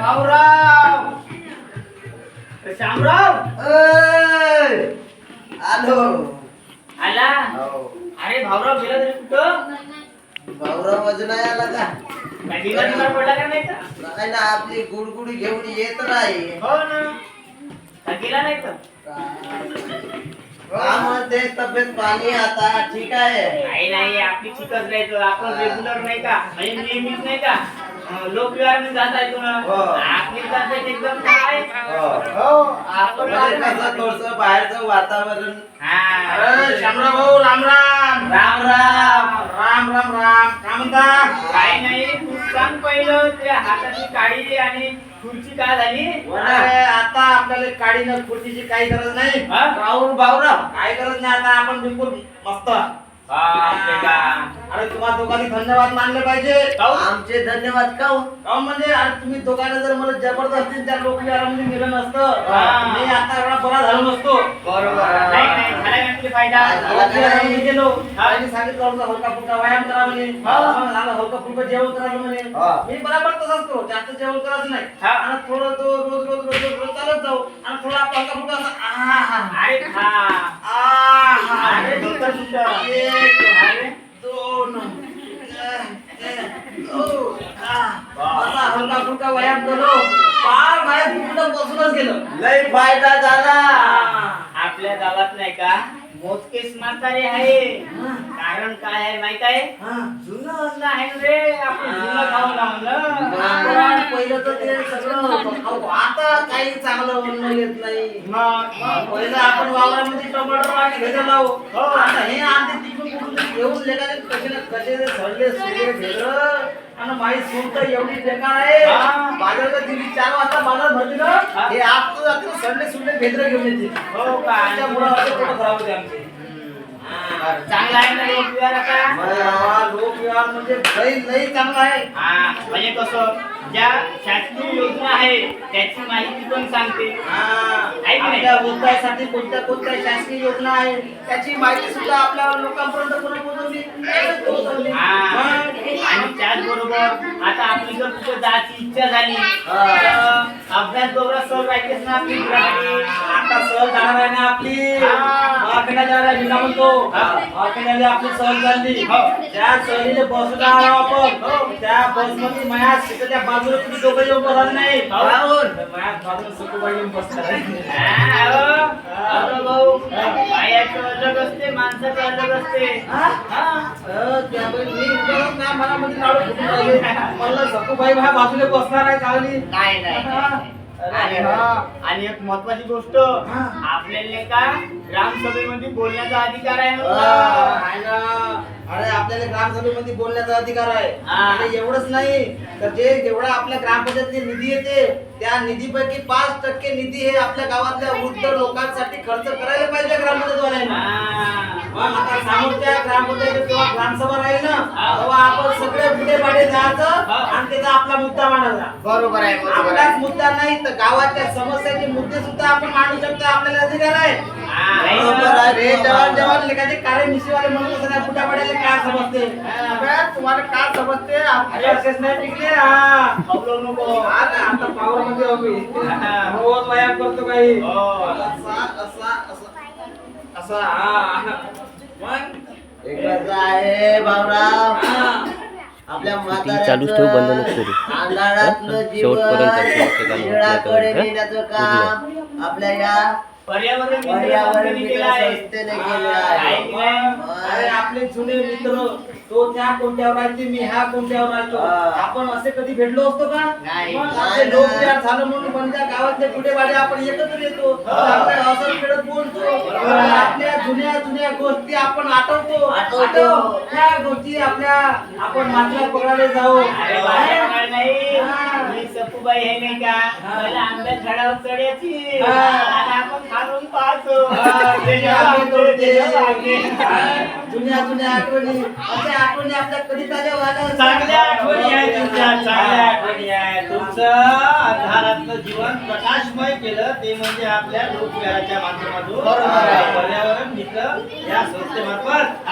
भाऊराव. श्यामराव. आलो. आला? हो. अरे भाऊराव गेला तरी कुठं? भाऊराव अजून नाही आला का? पडला का नाही नाही ना आपली गुडगुडी घेऊन येत नाही. हो ना. गेला नाही तर? म्हणते तब्येत पाणी आता ठीक आहे. नाही नाही आपली चिकच राहायचं आपण रेग्युलर नाही का? म्हणजे नियमित नाही का? लोकविहारमध्ये जाता येतो ना हो. आपली तब्येत एकदम काय? हो. हो. आपण म्हणजे कसं थोडस बाहेरचं वातावरण. हा. शामराव भाऊ राम राम. राम राम. राम राम राम. काय म्हणता? काय नाही तू सांग पहिलं त्या हाताची काळी आणि खुर्ची काय झाली? अरे आता आपल्याला काडीनं खुर्चीची काही गरज नाही. हा? राहुल भाऊराव काही गरज नाही. आता आपण बिलकुल मस्त. अरे तुम्हाला दोघांनी धन्यवाद मानले पाहिजे? आमचे धन्यवाद का? काहून म्हणजे? अरे तुम्ही दोघांना जर मला जबरदस्ती त्या लोकविहारामध्ये नेलं नसतं. मी आता एवढा बरा झालो नसतो. सांगितलं हलका फुलका व्यायाम करा म्हणे. हा. हलका फुलका जेवण करा म्हणे. मी बराबर तसाच करू जास्त जेवण करायचं नाही. आणि थोडं तो रोज रोज रोज रोज चालत जाऊ. आणि थोडं हलका फुलका असं आहा अरे डोकं सुटलं. एक अरे दोन ओ, आ, असा बाहेर कुठं बसूनच गेलं. लय फायदा झाला. आपल्या गावात नाही का मोजकेच म्हातारे आहे. कारण काय आहे माहीत आहे? हा. जुनं अन्न आहे रे आपण जुनं खाऊन लावलं आपण पहिलं तर ते सगळं खाऊ. आता काही चांगलं अन्न येत नाही. मग पहिलं आपण वावरामध्ये टमाटर आणि भेदर लावू. हो. आता हे आणते तिकडून कुठून घेऊन कसे ना कसे ते सडले सुडले भेदर आणि माई सूट तर एवढी बेकार आहे. हा. बाजारात दिली चार वाजता बाजार भरली ना हा. आज जाते सडले सुडले भेदर घेऊन येते. हो का? त्याच्यामुळं असं पोटं खराब होते आमचे. चांगला आहे ना लोक विहार आता लोकविहार म्हणजे लई लई चांगला आहे. म्हणजे कसं? ज्या शासकीय योजना आहे त्याची माहिती पण सांगते हा? आपल्या उद्धारासाठी कोणत्या कोणत्या शासकीय योजना आहे त्याची माहिती सुद्धा आपल्या लोकांपर्यंत कोणी पोहोचवली. हा. आणि त्याचबरोबर आता आपली जर कुठे जायची इच्छा झाली अभ्यास दौरा सर राहतेच ना आपली. आता सहल जाणार आहे ना आपली हा. म्हणतो हा. आपली सहल चालली हो. त्या सहलीला बसला आपण त्या बसमध्ये माया सीटाच्या बाजूला तुम्ही दोघं येऊन बसणार नाही. तर माया बाजूला सखूबाई येऊन बसणार आहे. अहो, भाऊ बायाचं अलग असते माणसाचं अलग असते. अ, त्यामुळे मी उगाच ना मनामध्ये लाडू फुटून राहिले. म्हणलं सखूबाई माझ्या बाजूला बसणार आहे चांगली नाही नाही, नाही आणि हा, आणि एक महत्वाची गोष्ट आपल्याला का ग्रामसभेमध्ये बोलण्याचा अधिकार आहे अ, ना. आहे ना. अरे आपल्याला ग्रामसभेमध्ये बोलण्याचा अधिकार आहे. आणि एवढंच नाही तर जे जेवढा आपल्या ग्रामपंचायतीने निधी येते त्या निधीपैकी पाच टक्के निधी हे आपल्या गावातल्या वृद्ध लोकांसाठी खर्च करायला पाहिजे ग्रामपंचायतवाल्यांना. समोरच्या ग्रामपंचायतीत जेव्हा ग्रामसभा राहील ना हा. तेव्हा आपण सगळे बुडे पाडे जायचं हा. आणि त्याचा आपला मुद्दा मांडायचा बरोबर आहे बरोबर आपलाच आहे मुद्दा नाही तर गावाच्या समस्याचे मुद्दे सुद्धा आपण मांडू शकतो आपल्याला अधिकार आहे हा. बरोबर आहे. जवान जवान काळे मिशीवाले म्हणून कसं नाही बुटा पाड्याला काय समजते तुम्हाला काय समजते असेच नाही टिकले हा खवलवू नको हा ना, आता पावर मध्ये आहो मी. हा. रोज व्यायाम करतो काही हो. असा असा असा असा हा आहे भाऊराव हा. आपल्या चालूच ठेव, बंद नको करू. जीवन निळाकडे नेण्याचं? काम आपल्या या पर्यावरण पर्यावरण मित्र. संस्थेने केले आहे? अरे आपले जुने मित्र तो त्या कोणत्यावर राहते मी ह्या कोणत्यावर राहतो हा. आपण असे कधी भेटलो असतो का नाही. मग नाही. लोक तयार झालं म्हणून कोणत्या गावातले कुठे वाडे आपण एकत्र येतो आपल्या जुन्या गोष्टी आपण आठवतो. आठवतो. आठव. त्या गोष्टी आपल्या आपण माथ्याला पकडायला जाऊ. अरे बाहेर काढ नाही. हा. मी सपूबाई हे नाही का? पहिला आंब्या झाडावर चढायची. आणि आपण खालून पाहतो. जुन्या जुन्या आठवणी. अशा आठवणी आपल्या कधी चांगल्या आठवणी आहे तुमच्या चांगल्या आठवणी आहे तुमचं? आधारातलं जीवन प्रकाशमय केलं ते म्हणजे आपल्या लोकविहाराच्या माध्यमातून पर्यावरण मित्र या संस्थेमार्फत.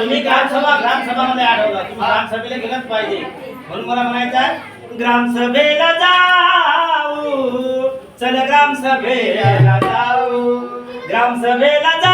तुम्ही ग्रामसभा ग्रामसभामध्ये आढळला. तुम्ही ग्रामसभेला गेलंच पाहिजे. म्हणून मला म्हणायचं आहे ग्रामसभेला जाऊ. चल ग्रामसभेला जाऊ. ग्रामसभेला जाऊ.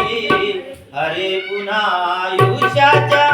अरे पुन्हा आयुष्याच्या